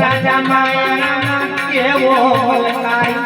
રાજા માયા કેવો કાય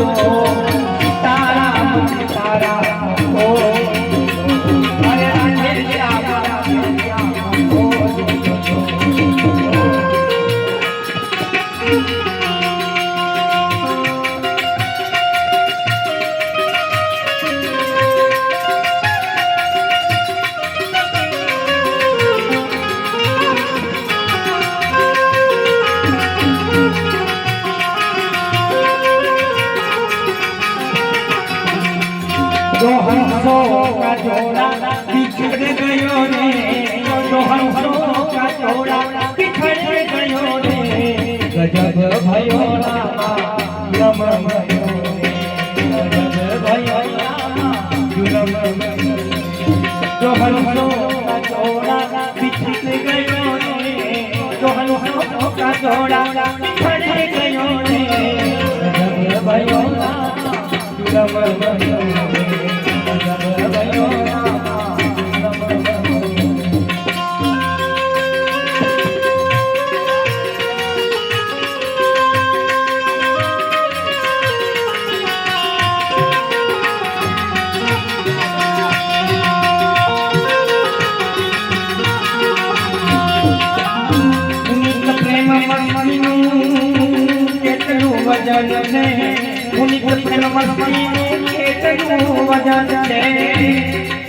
you. દોહસો કા જોડા બિછડ ગયો રે. દોહસો કા જોડા બિછડ ગયો રે. ગજબ ભયો રામા નમ ગજબ ભયો રામા જુલમ દોહસો કા જોડા બિછડ ગયો રે. वज़न ने उनकी नमस्ती के तनु वज़न ने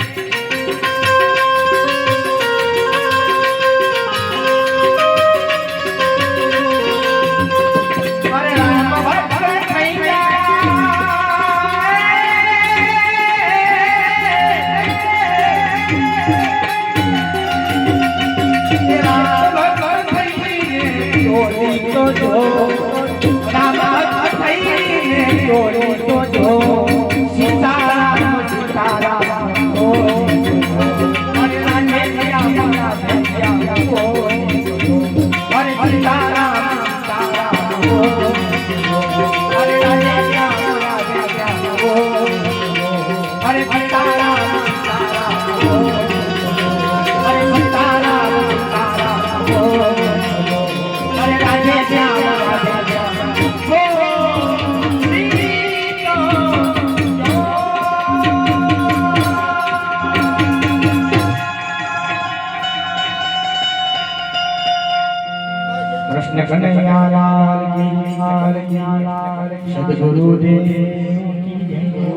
કૃષ્ણ કનૈયા લાલ સદગુરુદેવ